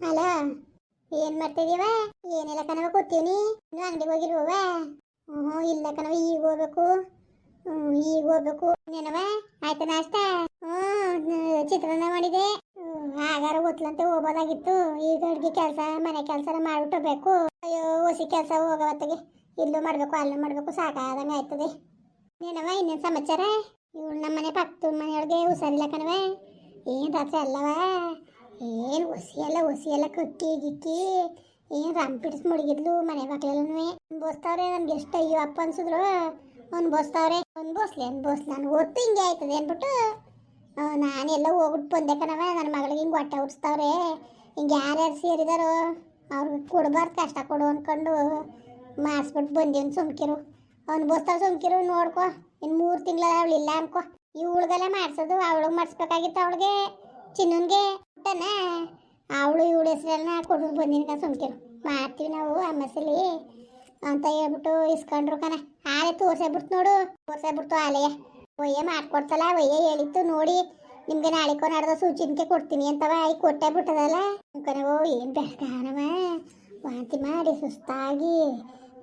ಅಲ್ಲ ಏನ್ ಮಾಡ್ತಿದೀವ? ಏನಿಲ್ಲ ಕಣವ ಕೂತೀವ್ನಿ. ನೀವು ಅಂಗಡಿಗೆ ಹೋಗಿಲ್ವವ ಹ್ಞೂ ಇಲ್ಲ ಕಣವ ಈಗ ಹೋಗ್ಬೇಕು. ಹ್ಞೂ ಈಗ ಹೋಗ್ಬೇಕು. ಏನವ ಆಯ್ತಾ ನಾಷ್ಟ? ಹ್ಞೂ ಚಿತ್ರಾನ್ನ ಮಾಡಿದೆ. ಆಗಾರ ಗೊತ್ತಲಂತೆ ಹೋಗ್ಬೋದಾಗಿತ್ತು. ಈಗ ಅಡ್ಗೆ ಕೆಲಸ, ಮನೆ ಕೆಲಸ ಮಾಡ್ಬಿಟ್ಟು ಹೋಗ್ಬೇಕು. ಅಯ್ಯೋ, ಹೊಸಿ ಕೆಲಸ ಹೋಗವತ್ತಿಗೆ ಇಲ್ಲೂ ಮಾಡಬೇಕು, ಅಲ್ಲೂ ಮಾಡಬೇಕು, ಸಾಕಾದಂಗೆ ಆಯ್ತದೆ. ಏನವ ಇನ್ನೇನು ಸಮಾಚಾರ? ಇವಳು ನಮ್ಮ ಮನೆ ಪಕ್ಕದ ಮನೆಯೊಳಗೆ ಹುಷಾರಿಲ್ಲ ಕಣವ ಏನು ರಾತ್ರಿ ಅಲ್ಲವ? ಏನು ಒಸಿ ಎಲ್ಲ ಒಸಿ ಎಲ್ಲ ಕಕ್ಕಿ ಗಿಕ್ಕಿ ಏನು ರಂಪಿಡ್ಸ್ ಮುಳುಗಿದ್ಲು ಮನೆ ಬಾಕ್ಲೆಲ್ಲೂ ಬೋಸ್ತಾವ್ರೆ, ನನ್ಗೆ ಎಷ್ಟು ಅಯ್ಯೋ ಅಪ್ಪ ಅನ್ಸಿದ್ರು. ಅವ್ನು ಬೋಸ್ತಾವ್ರೆ ಅವ್ನು ಬೋಸ್ಲಿ ಅವ್ನು ಬೋಸ್ಲಿ. ನಾನು ಓದ್ತು ಹಿಂಗೆ ಆಯ್ತದೆ ಅಂದ್ಬಿಟ್ಟು ನಾನೆಲ್ಲ ಹೋಗ್ಬಿಟ್ಟು ಬಂದೆ ಕಣವ ನನ್ನ ಮಗಳಿಗೆ ಹಿಂಗೆ ಹೊಟ್ಟೆ ಉಡ್ಸ್ತಾವ್ರೆ. ಹಿಂಗೆ ಯಾರ್ಯಾರು ಸೇರಿದಾರೋ, ಅವ್ರಿಗೆ ಕೊಡಬಾರ್ದು ಕಷ್ಟ ಕೊಡು ಅಂದ್ಕೊಂಡು ಮಾಡಿಸ್ಬಿಟ್ಟು ಬಂದೀನಿ ಸುಮ್ಕಿರು. ಅವ್ನು ಬೋಸ್ತಾವ್ ಸುಮ್ಕಿರು, ನೋಡ್ಕೊ. ಇನ್ನು ಮೂರು ತಿಂಗಳ ಅವಳು ಇಲ್ಲ ಅನ್ಕೋ. ಇವಳಿಗೆಲ್ಲ ಮಾಡಿಸೋದು, ಅವಳಿಗೆ ಮಾಡಿಸ್ಬೇಕಾಗಿತ್ತು ಅವಳಿಗೆ, ಚಿನ್ನನ್ಗೆ. ಊಟನ ಅವಳು ಇವಳು ಹೆಸರೆಲ್ಲ ಕೊಟ್ಟು ಬಂದಿನ ಸುಮ್ಕಿರು. ಮಾಡ್ತೀವಿ ನಾವು ಅಮ್ಮಸಲಿ ಅಂತ ಹೇಳ್ಬಿಟ್ಟು ಇಸ್ಕೊಂಡ್ರು ಕಣ. ಆಲೆ ತೋರ್ಸೇಬಿಡ್ತು ನೋಡು. ತೋರ್ಸೇಬಿಡ್ತು ಆಲೆಯ. ಒಯ್ಯ ಮಾಡ್ಕೊಡ್ತಲ್ಲ, ಒಯ್ಯ ಹೇಳಿತ್ತು ನೋಡಿ. ನಿಮ್ಗೆ ನಾಳೆಕೋ ನಾಡ್ದ ಸೂಚಿನ್ಕೆ ಕೊಡ್ತೀನಿ ಅಂತವ ಈ ಕೊಟ್ಟೆ ಬಿಟ್ಟದಲ್ಲ. ಕಣವೋ ಏನು ಬೆಳಗಾನವ ವಾಂತಿ ಮಾಡಿ ಸುಸ್ತಾಗಿ.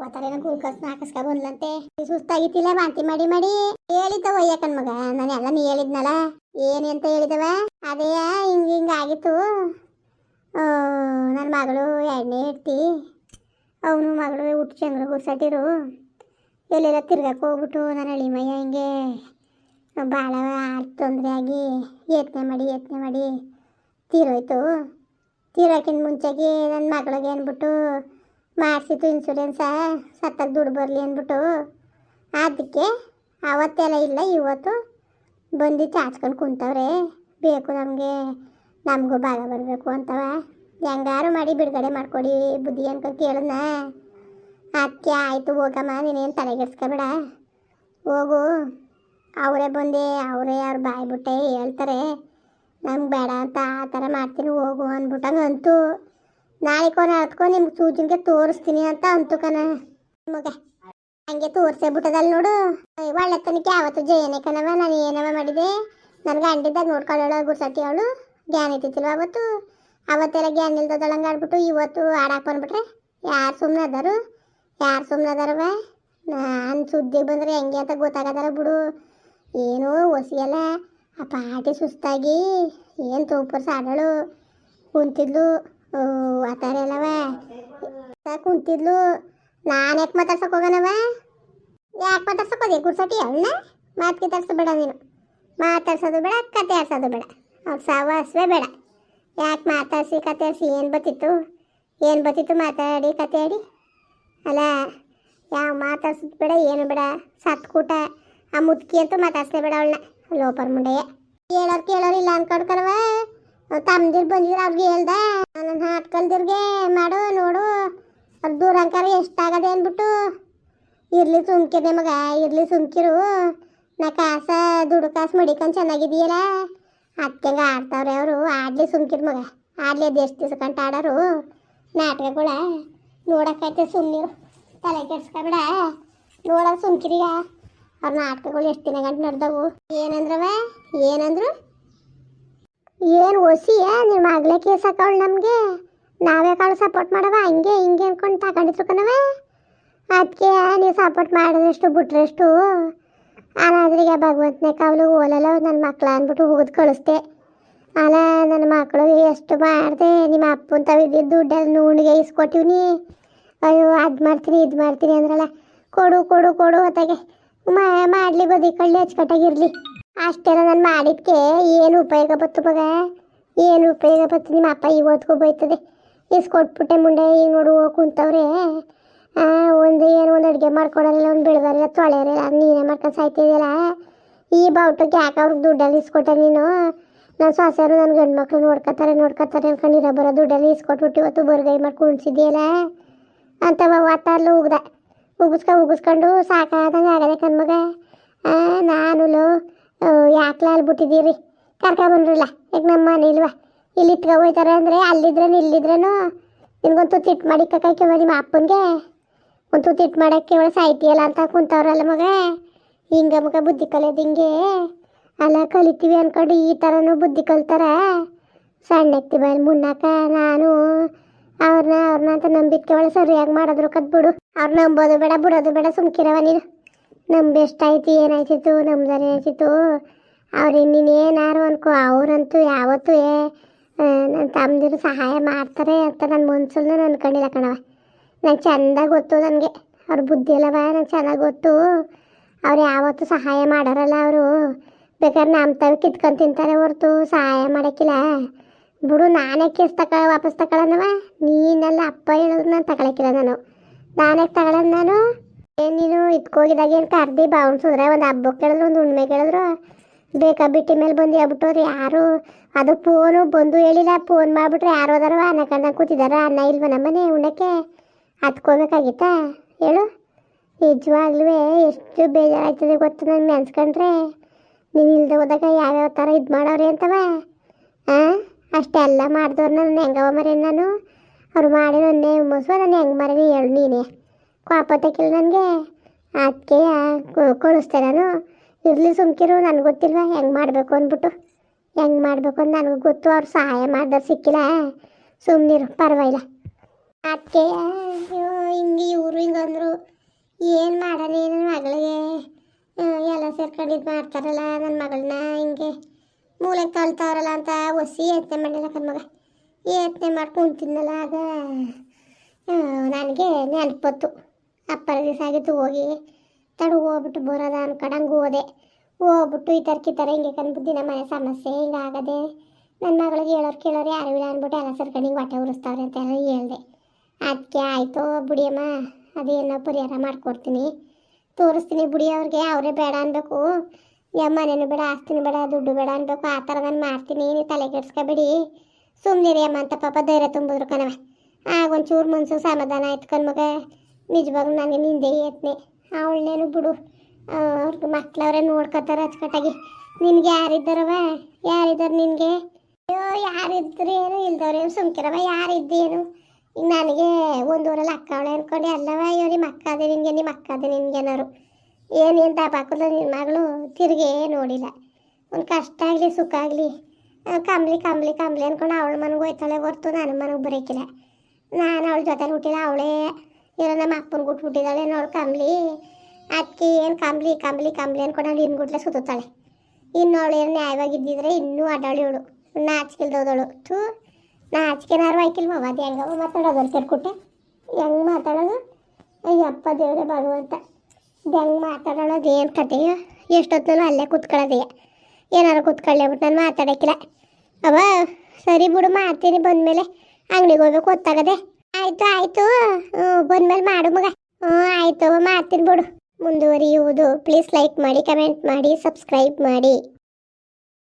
ಒತ್ತರೇನೋ ಗುಲ್ಕಸ್ ಹಾಕಸ್ಕ ಬಂದ್ಲಂತೆ. ಸುಸ್ತಾಗಿತ್ತಿಲ್ಲ ವಾಂತಿ ಮಾಡಿ ಮಾಡಿ. ಹೇಳಿದ್ದ ಒಯ್ಯಕನ್ ಮಗ. ನಾನು ಎಲ್ಲ ನೀ ಹೇಳಿದ್ನಲ್ಲ? ಏನು ಅಂತ ಹೇಳಿದವ? ಅದೇ, ಹಿಂಗ ಹಿಂಗ ಆಗಿತ್ತು. ನನ್ನ ಮಗಳು ಎಣ್ಣೆ ಇಡ್ತಿ ಅವನು ಮಗಳು ಹುಟ್ಟು ಚಂದ್ರ ಗುರ್ಸಟ್ಟಿರು ಎಲ್ಲೆಲ್ಲ ತಿರ್ಗಕ್ಕೆ ಹೋಗ್ಬಿಟ್ಟು ನನ್ನ ಅಳಿಮಯ್ಯ ಹಿಂಗೆ ಭಾಳ ತೊಂದರೆ ಆಗಿ ಯತ್ನೆ ಮಾಡಿ ಯತ್ನೆ ಮಾಡಿ ತೀರೋಯ್ತು. ತೀರೋಕ್ಕಿಂತ ಮುಂಚೆಗೆ ನನ್ನ ಮಗಳಿಗೆ ಅಂದ್ಬಿಟ್ಟು ಮಾಡಿಸಿತ್ತು ಇನ್ಸೂರೆನ್ಸ ಸತ್ತಾಗ ದುಡ್ಡು ಬರಲಿ ಅಂದ್ಬಿಟ್ಟು. ಅದಕ್ಕೆ ಅವತ್ತೆಲ್ಲ ಇಲ್ಲ, ಇವತ್ತು ಬಂದು ಚಾಚ್ಕೊಂಡು ಕುಂತವ್ರೆ. ಬೇಕು ನಮಗೆ, ನಮಗೂ ಭಾಗ ಬರಬೇಕು ಅಂತವ. ಹೆಂಗಾರು ಮಾಡಿ ಬಿಡುಗಡೆ ಮಾಡ್ಕೊಡಿ ಬುದ್ಧಿ ಅನ್ಕೊ ಕೇಳದ್ನ. ಅದಕ್ಕೆ ಆಯಿತು, ಹೋಗಮ್ಮ, ನೀನೇನು ತಲೆಗೆಡ್ಸ್ಕೊಬೇಡ. ಹೋಗು, ಅವರೇ ಬಂದೆ, ಅವರೇ ಅವ್ರು ಬಾಯ್ಬಿಟ್ಟೆ ಹೇಳ್ತಾರೆ. ನಮ್ಗೆ ಬೇಡ ಅಂತ ಆ ಥರ ಮಾಡ್ತೀನಿ, ಹೋಗು ಅಂದ್ಬಿಟ್ಟಂಗೆ ಅಂತು ನಾಳೆಕೋ ನಾಳ್ಕೊ ನಿಮ್ಗೆ ಸೂಚನೆಗೆ ತೋರಿಸ್ತೀನಿ ಅಂತ ಅಂತು ಕಣ. ನಿಮಗೆ ಹಂಗೆ ತೋರ್ಸೇ ಬಿಟ್ಟದಲ್ಲ ನೋಡು. ಒಳ್ಳೆ ತನಕ ಯಾವತ್ತು ಜಯನೇ ಕಣವ ನಾನು ಏನವ ಮಾಡಿದೆ? ನನಗೆ ಅಂಡಿದ್ದಾಗ ನೋಡ್ಕೊಳ್ಳೋಳು ಗುರ್ಸತಿ ಅವಳು. ಜ್ಞಾನ ಇದ್ದಿತ್ತಿಲ್ವ ಅವತ್ತು? ಅವತ್ತೆಲ್ಲ ಜ್ಞಾನ ಇಲ್ದದೊಳಂಗೆ ಆಡ್ಬಿಟ್ಟು ಇವತ್ತು ಆಡಾಕ್ ಬಂದ್ಬಿಟ್ರೆ ಯಾರು ಸುಮ್ಮನೆ ಅದಾರು ಯಾರು ಸುಮ್ಮನೆ ಅದಾರವ ನಾನು ಸುದ್ದಿ ಬಂದರೆ ಹೆಂಗೆ ಅಂತ ಗೊತ್ತಾಗದಾರ ಬಿಡು. ಏನೋ ಒಸಿಯಲ್ಲ. ಆ ಪಾಟಿ ಸುಸ್ತಾಗಿ. ಏನು ತೂಪರ್ಸ್ ಆಡಳು ಕುಂತಿದ್ಲು. ಆ ಥರ ಎಲ್ಲವ ಕುಂತಿದ್ಲು. ನಾನು ಯಾಕೆ ಮಾತಾಡ್ಸಕ್ ಹೋಗೋಣವ ಯಾಕೆ ಮಾತಾಡ್ಸಕ್ ಹೋದೆ? ಗುಡ್ಸಟಿ ಅವಳನ್ನ? ಮಾತು ಕಿತ್ತಾಡ್ಸೋಬೇಡ ನೀನು. ಮಾತಾಡ್ಸೋದು ಬೇಡ, ಕತೆ ಆಡ್ಸೋದು ಬೇಡ. ಅವ್ರ ಸವಾಸವೇ ಬೇಡ. ಯಾಕೆ ಮಾತಾಡ್ಸಿ, ಕತೆ ಆಡಿಸಿ, ಏನು ಬತ್ತಿತ್ತು ಏನು ಬತ್ತಿತ್ತು ಮಾತಾಡಿ, ಕತೆ ಆಡಿ? ಅಲ್ಲ, ಯಾವ ಮಾತಾಡ್ಸೋದು ಬೇಡ, ಏನು ಬೇಡ. ಸತ್ಕೂಟ ಆ ಮುದುಕಿ ಅಂತೂ ಮಾತಾಡ್ಸಲೇ ಬೇಡ ಅವಳನ್ನ. ಲೋಪರ್ ಮುಂಡೆಯ. ಕೇಳೋರು ಕೇಳೋರು ಇಲ್ಲ ಅನ್ಕೊಂಡ್ಕಲ್ವ ತಮ್ಮದಿರು ಬಂದಿದ್ರು ಅವ್ರಿಗೆ ಹೇಳ್ದೆ ನನ್ನ ಹಾಟ್ಕಲ್ದಿರ್ಗೆ ಮಾಡು, ನೋಡು. ಅವ್ರ ದೂರಂಕಾರ ಎಷ್ಟಾಗದೆ ಅಂದ್ಬಿಟ್ಟು, ಇರ್ಲಿ ಸುಮ್ಕಿರಿ ಮಗ, ಇರ್ಲಿ ಸುಮ್ಕಿರು. ನಾ ಕಾಸ, ದುಡ್ಡು ಕಾಸು ಮಡಿಕೊಂಡು ಚೆನ್ನಾಗಿದೆಯಲ್ಲ ಅದಕ್ಕೆ ಆಡ್ತಾವ್ರೆ ಅವರು. ಆಡ್ಲಿ ಸುಮ್ಕಿರ್ ಮಗ. ಆಡ್ಲಿ ಅದು ಎಷ್ಟು ದಿವಸ ಕಂಟ ಆಡೋರು. ನಾಟಕಗಳ ನೋಡೋಕ್ಕೈತೆ ಸುಮ್ಮನಿರು ತಲೆ ಕೆಡ್ಸ್ಕೊಬೇಡ ನೋಡೋದು ಸುಮ್ಕಿರಿಗ. ಅವ್ರ ನಾಟಕಗಳು ಎಷ್ಟು ದಿನ ಗಂಟೆ ನಡೆದವು? ಏನಂದ್ರವ? ಏನಂದ್ರು? ಏನು ಒಸಿಯ ನಿಮ್ಮ ಮಗಳೇ ಕೇಸ್ ಹಾಕವಳು ನಮಗೆ. ನಾವೇ ಕಾಳು ಸಪೋರ್ಟ್ ಮಾಡವ, ಹಂಗೆ, ಹಿಂಗೆ ಅನ್ಕೊಂಡು ತಗೊಂಡಿದ್ರು ಕಣವೆ ಅದಕ್ಕೆ ನೀವು ಸಪೋರ್ಟ್ ಮಾಡಿದಷ್ಟು ಬಿಟ್ರೆಷ್ಟು, ಅನಾದ್ರಿಗೆ ಭಗವಂತನೇ ಕಾವಲು ಓಲಲ್ಲ ನನ್ನ ಮಕ್ಕಳು ಅಂದ್ಬಿಟ್ಟು ಹೋಗೋದು ಕಳಿಸ್ದೆ. ಅಲ್ಲ ನನ್ನ ಮಕ್ಕಳು ಎಷ್ಟು ಮಾಡಿದೆ, ನಿಮ್ಮ ಅಪ್ಪನ ತವಿದ್ದು ದುಡ್ಡೆಲ್ಲ ನೂಣಿಗೆ ಇಸ್ಕೊಟ್ಟಿವ್ನಿ ಅಯ್ಯೋ, ಅದು ಮಾಡ್ತೀನಿ, ಇದು ಮಾಡ್ತೀನಿ ಅಂದ್ರಲ್ಲ, ಕೊಡು ಕೊಡು ಕೊಡು ಹೊತ್ತಾಗೆ ಮಾಡಲಿ ಬದಿ, ಕಳ್ಳಿ ಅಚ್ಚುಕಟ್ಟಾಗಿರಲಿ ಅಷ್ಟೆಲ್ಲ ನಾನು ಮಾಡಿದ್ಕೆ ಏನು ಉಪಯೋಗ ಬತ್ತು ಮಗ? ಏನು ಉಪಯೋಗ ಬತ್ತು ನಿಮ್ಮ ಅಪ್ಪ ಇವತ್ತಿಗೂ ಬೈತದೆ. ಇಸ್ಕೊಟ್ಬಿಟ್ಟೆ ಮುಂಡೆ, ಈಗ ನೋಡು ಕುಂತವ್ರೆ. ಒಂದು ಏನು ಒಂದು ಅಡುಗೆ ಮಾಡ್ಕೊಡೋರಿಲ್ಲ ಒಂದು ಬೆಳೆದಾರಿಲ್ಲ, ತೊಳೆಯೋರಿಲ್ಲ, ನೀನೇ ಮಾಡ್ಕೊಂಡು ಸಾಯ್ತಿದ್ಯಲ್ಲ ಈ ಬಾವುಟಕ್ಕೆ ಯಾಕೆ ಅವ್ರಿಗೆ ದುಡ್ಡಲ್ಲಿ ಇಸ್ಕೊಟ್ಟೆ ನೀನು? ನನ್ನ ಸೊಸೆಯರು ನನ್ನ ಗಂಡು ಮಕ್ಳು ನೋಡ್ಕೊತಾರೆ ನೋಡ್ಕೊತಾರೆ ಅನ್ಕೊಂಡು ಇರೋ ಬರೋ ದುಡ್ಡಲ್ಲಿ ಇಸ್ಕೊಟ್ಬಿಟ್ಟು ಇವತ್ತು ಬರ್ಗೈ ಮಾಡಿ ಕುಣಿಸಿದ್ಯಲ್ಲ ಅಂತ ವಾತಾರ್ಲು ಉಗ್ದ. ಉಗಿಸ್ಕೊ, ಉಗಿಸ್ಕೊಂಡು ಸಾಕಾದಂಗೆ ಆಗದೆ ಕಣ್ಮಗ ನಾನು ಯಾಕೆ ಲಾಲ್ ಬಿಟ್ಟಿದ್ದೀರಿ? ಕರ್ಕೊಬಂದ್ರಲ್ಲ ಈಗ ನಮ್ಮ ಮನೆ ಇಲ್ವಾ? ಇಲ್ಲಿ ಇಟ್ಕೊ ಹೋಯ್ತಾರೆ ಅಂದರೆ ಅಲ್ಲಿದ್ರೇನು ಇಲ್ಲಿದ್ರೇನು ನಿಮ್ಗೊಂದು ತುತ್ತು ಇಟ್ಟು ಮಾಡಿ ಕೈಕೊಂಬ ನಿಮ್ಮ ಅಪ್ಪನಿಗೆ. ಒಂದು ತುತ್ತು ಇಟ್ಟು ಮಾಡೋಕ್ಕೆ ಒಳ ಸಾಯ್ತಿಯಲ್ಲ ಅಂತ ಕುಂತವ್ರಲ್ಲ ಮಗ. ಹಿಂಗೆ ಮಗ ಬುದ್ಧಿ ಕಲಿಯೋದು ಹಿಂಗೆ. ಅಲ್ಲ, ಕಲಿತೀವಿ ಅನ್ಕೊಂಡು ಈ ಥರನೂ ಬುದ್ಧಿ ಕಲ್ತಾರ. ಸಣ್ಣಕ್ತಿ ಬಾಯಲ್ಲಿ ಮುನ್ನಕ ನಾನು. ಅವ್ರನ್ನ ಅವ್ರನ್ನ ಅಂತ ನಂಬಿಕೆ ಒಳಗೆ ಸರಿಯಾಗಿ ಮಾಡಿದ್ರು ಕದ್ಬಿಡು. ಅವ್ರು ನಂಬೋದು ಬೇಡ, ಬಿಡೋದು ಬೇಡ, ಸುಮ್ಕಿರವ ನೀನು. ನಂಬಿ ಎಷ್ಟಾಯ್ತು, ಏನಾಯ್ತಿತ್ತು, ನಮ್ದಾರ ಏನಾಯ್ತಿತ್ತು? ಅವ್ರು ಇನ್ನೇನಾರು ಅನ್ಕೋ, ಅವ್ರಂತೂ ಯಾವತ್ತೂ ಏ ನನ್ನ ತಮ್ಮದಿರು ಸಹಾಯ ಮಾಡ್ತಾರೆ ಅಂತ ನನ್ನ ಮನ್ಸಲ್ಲೂ ಅನ್ಕೊಂಡಿಲ್ಲ ಕಣವ ನಂಗೆ ಚೆಂದ ಗೊತ್ತು ನನಗೆ. ಅವ್ರ ಬುದ್ಧಿ ಅಲ್ಲವ, ನಂಗೆ ಚೆನ್ನಾಗಿ ಗೊತ್ತು. ಅವ್ರು ಯಾವತ್ತೂ ಸಹಾಯ ಮಾಡೋರಲ್ಲ ಅವರು. ಬೇಕಾದ್ರೆ ನಮ್ಮ ತಾವು ಕಿತ್ಕೊಂಡು ತಿಂತಾರೆ ಹೊರ್ತು, ಸಹಾಯ ಮಾಡೋಕ್ಕಿಲ್ಲ. ಬಿಡು, ನಾನೇ ಕೇಸ್ ತಕ ವಾಪಸ್ ತಗೊಳ್ಳೋಣವ ನೀನೆಲ್ಲ ಅಪ್ಪ ಹೇಳಿದ್ರು ನಾನು ತಗೊಳಕ್ಕಿಲ್ಲ ನಾನು. ನಾನೇ ತಗೊಳ್ಳೋದು ನಾನು. ಏನು ನೀನು ಇಟ್ಕೋಗಿದಾಗ ಏನು ಕರ್ದಿ ಬಾವುಣ್ಸಿದ್ರೆ ಒಂದು ಹಬ್ಬ ಕೇಳಿದ್ರು, ಒಂದು ಉಣ್ಮೆ ಕೇಳಿದ್ರು. ಬೇಕಾ ಬಿಟ್ಟಿ ಮೇಲೆ ಬಂದು ಹೇಳ್ಬಿಟ್ಟವ್ರು ಯಾರು? ಅದು ಫೋನು ಬಂದು ಹೇಳಿಲ್ಲ. ಫೋನ್ ಮಾಡಿಬಿಟ್ರೆ ಯಾರು ಹೋದಾರೋ ಅನ್ನ ಕಂಡ ಕೂತಿದಾರ. ಅನ್ನ ಇಲ್ವ ನಮ್ಮನೆ ಉಣ್ಣಕ್ಕೆ? ಹತ್ಕೋಬೇಕಾಗಿತ್ತಾ? ಹೇಳು. ನಿಜವಾಗ್ಲೂ ಎಷ್ಟು ಬೇಜಾರಾಯ್ತದೆ ಗೊತ್ತು ನಾನು ನೆನ್ಸ್ಕೊಂಡ್ರೆ ನೀನು ಇಲ್ದೆ ಹೋದಾಗ ಯಾವ್ಯಾವ ಥರ ಇದು ಮಾಡೋರಿ ಅಂತವ? ಹಾಂ ಅಷ್ಟೆಲ್ಲ ಮಾಡಿದವ್ರು ನಾನು ಹೆಂಗವ ಮರೆ ನಾನು? ಅವ್ರು ಮಾಡಿ ನನ್ನೇ ಮೊಸರು ನಾನು ಹೆಂಗೆ ಮರೆ ಹೇಳು ನೀನೇ. ಕ್ವಾಪತ್ತಕ್ಕಿಲ್ಲ ನನಗೆ. ಅದಕ್ಕೆ ಕಳಿಸ್ತೆ ನಾನು. ಇರಲಿ ಸುಮ್ಕಿರು, ನನಗೆ ಗೊತ್ತಿಲ್ವ? ಹೆಂಗೆ ಮಾಡಬೇಕು ಅಂದ್ಬಿಟ್ಟು. ಹೆಂಗೆ ಮಾಡಬೇಕು ಅಂತ ನನಗೂ ಗೊತ್ತು, ಅವ್ರು ಸಹಾಯ ಮಾಡಿದ್ರೆ ಸಿಕ್ಕಿಲ್ಲ. ಸುಮ್ಮನಿರು ಪರವಾಗಿಲ್ಲ. ಅದಕ್ಕೆ ಹಿಂಗೆ ಇವರು ಹಿಂಗೆ ಅಂದರು. ಏನು ಮಾಡೋಣ ನನ್ನ ಮಗಳಿಗೆ? ಎಲ್ಲ ಸೇರ್ಕೊಂಡು ಇದು ಮಾಡ್ತಾರಲ್ಲ ನನ್ನ ಮಗಳನ್ನ ಹಿಂಗೆ. ಮೂಲಕ್ಕೆ ತಳ್ತಾವ್ರಲ್ಲ ಅಂತ ಒಸಿ ಯತ್ನೆ ಮಾಡಿಲ್ಲ ಕಣ್ಮಗ ಯತ್ನೆ ಮಾಡ್ಕೊಂಡು ತಿನ್ನಲ್ಲ ಆಗ. ನನಗೆ ನೆನಪತ್ತು. ಅಪ್ಪರ ದಿವಸ ಆಗಿತ್ತು, ಹೋಗಿ ತಡು ಹೋಗ್ಬಿಟ್ಟು ಬರೋದ ಅನ್ಕೊಂಡಂಗೆ ಹೋದೆ. ಹೋಗ್ಬಿಟ್ಟು ಈ ಥರ ಕಿತ್ತಾರೆ ಹಿಂಗೆ ಕಂದ್ಬಿಟ್ಟು ನಮ್ಮ ಮನೆ ಸಮಸ್ಯೆ ಹಿಂಗೆ ಆಗದೆ ನನ್ನ ಮಗಳಿಗೆ ಹೇಳೋರು ಕೇಳೋರು ಯಾರು ಇಲ್ಲ ಅಂದ್ಬಿಟ್ಟು ಎಲ್ಲ ಸೇರ್ಕೊಂಡು ಹಿಂಗೆ ಹೊಟ್ಟೆ ಉರಿಸ್ತಾವ್ರೆ ಅಂತ ಎಲ್ಲ ಹೇಳ್ದೆ. ಅದಕ್ಕೆ ಆಯಿತು ಬುಡಿಯಮ್ಮ, ಅದೇನೋ ಪರಿಹಾರ ಮಾಡಿಕೊಡ್ತೀನಿ. ತೋರಿಸ್ತೀನಿ ಬುಡಿ ಅವ್ರಿಗೆ, ಅವರೇ ಬೇಡ ಅನ್ಬೇಕು. ಯಾವ ಬೇಡ, ಆಸ್ತಿನೂ ಬೇಡ, ದುಡ್ಡು ಬೇಡ ಅನ್ಬೇಕು. ಆ ಥರ ನಾನು ಮಾಡ್ತೀನಿ ನೀವು ತಲೆ ಕೆಡ್ಸ್ಕೊಬೇಡಿ. ರೀ ಅಮ್ಮ ಅಂತ ಪಾಪ ಧೈರ್ಯ ತುಂಬಿದ್ರು ಕಣವ ಆಗ ಒಂಚೂರು ಮನ್ಸು ಸಮಾಧಾನ ಆಯ್ತು ಕಣ್ಮಗ. ನಿಜವಾಗ್ಲೂ ನನಗೆ ನಿಂದೆ ಯತ್ನೆ. ಅವಳನ್ನೇನು ಬಿಡು. ಅವ್ರಿಗೆ ಮಕ್ಳವ್ರೆ ನೋಡ್ಕೊತಾರೆ ಅಚ್ಚುಕಟ್ಟಾಗಿ. ನಿನ್ಗೆ ಯಾರಿದ್ದಾರವ ಯಾರಿದ್ದಾರೆ ನಿನಗೆ? ಅಯ್ಯೋ, ಯಾರಿದ್ರು ಏನು ಇಲ್ದವ್ರು. ಏನು ಸುಮ್ಕಿರವ ಯಾರಿದ್ದೇನು ಈಗ ನನಗೆ ಒಂದೂರಲ್ಲಿ ಅಕ್ಕ ಅವಳೆ ಅನ್ಕೊಂಡು ಎಲ್ಲವ ಅಯ್ಯೋ, ನಿಮ್ಮ ಅಕ್ಕ ಅದೇ ನಿನಗೆ, ನಿಮ್ಮ ಅಕ್ಕ ಅದೇ ನಿನ್ಗೇನಾರು ಏನೇನು ದಪ್ಪ ಹಾಕಿಲ್ಲ ನಿನ್ನ ಮಗಳು? ತಿರುಗೇ ನೋಡಿಲ್ಲ. ಒಂದು ಕಷ್ಟ ಆಗಲಿ, ಸುಖ ಆಗಲಿ. ಕಂಬ್ಲಿ ಕಂಬ್ಲಿ ಕಂಬ್ಲಿ ಅನ್ಕೊಂಡು ಅವಳ ಮನೆಗೆ ಹೋಯ್ತಾಳೆ ಹೊರ್ತು, ನಾನು ಮನೆಗೆ ಬರೋಕ್ಕಿಲ್ಲ ನಾನು ಅವಳ ಜೊತೆಲಿ ಹುಟ್ಟಿಲ್ಲ, ಅವಳೇ ಏನೋ ನಮ್ಮ ಅಪ್ಪನ ಗುಟ್ಬಿಟ್ಟಿದ್ದಾಳೆ ನೋಡು ಕಂಬ್ಲಿ ಅದಕ್ಕೆ ಏನು ಕಂಬ್ಲಿ ಕಂಬ್ಲಿ ಕಂಬ್ಲಿ ಅನ್ಕೊಂಡು ಇನ್ನು ಗುಟ್ಲೆ ಸುತ್ತಾಳೆ ಇನ್ನು ಅವಳು ಏನು ನ್ಯಾಯವಾಗಿದ್ದಿದ್ರೆ ಇನ್ನೂ ಅಡ್ಡಾಳಿ ಇವಳು. ನಾಚಿಕೆಲ್ದೋದಳು ಥೂ ನಾಚಿಕೆನಾರು ಆಯ್ಕಿಲ್ವ? ಅದು ಹೆಂಗವ ಮಾತಾಡೋದು ಅಂತ ಕೆರ್ಕೊಟ್ಟೆ ಹೆಂಗೆ ಮಾತಾಡೋದು? ಅಯ್ಯಪ್ಪ ದೇವರೇ ಭಗವಂತ. ಹೆಂಗೆ ಮಾತಾಡೋದು? ಏನು ಕತೆಯೋ ಎಷ್ಟೊತ್ತಲ್ಲೂ ಅಲ್ಲೇ ಕೂತ್ಕೊಳ್ಳೋದೆಯ. ಏನಾರು ಕೂತ್ಕೊಳ್ಳೆ ಬಿಟ್ಟು ನಾನು ಮಾತಾಡೋಕ್ಕಿಲ್ಲ. ಅವ ಸರಿ ಬಿಡು, ಮಾಡ್ತೀನಿ ಬಂದಮೇಲೆ. ಅಂಗಡಿಗೆ ಹೋಗ್ಬೇಕು ಗೊತ್ತಾಗದೆ ಆಯಿತು, ಆಯ್ತು. ಬಂದ್ಮೇಲೆ ಮಾಡು ಮಗ. ಹ್ಞೂ, ಆಯ್ತು. ಮಾಡ್ತೀನಿ ಬಿಡು. ಮುಂದುವರಿಯುವುದು. ಪ್ಲೀಸ್ ಲೈಕ್ ಮಾಡಿ ಕಮೆಂಟ್ ಮಾಡಿ ಸಬ್ಸ್ಕ್ರೈಬ್ ಮಾಡಿ.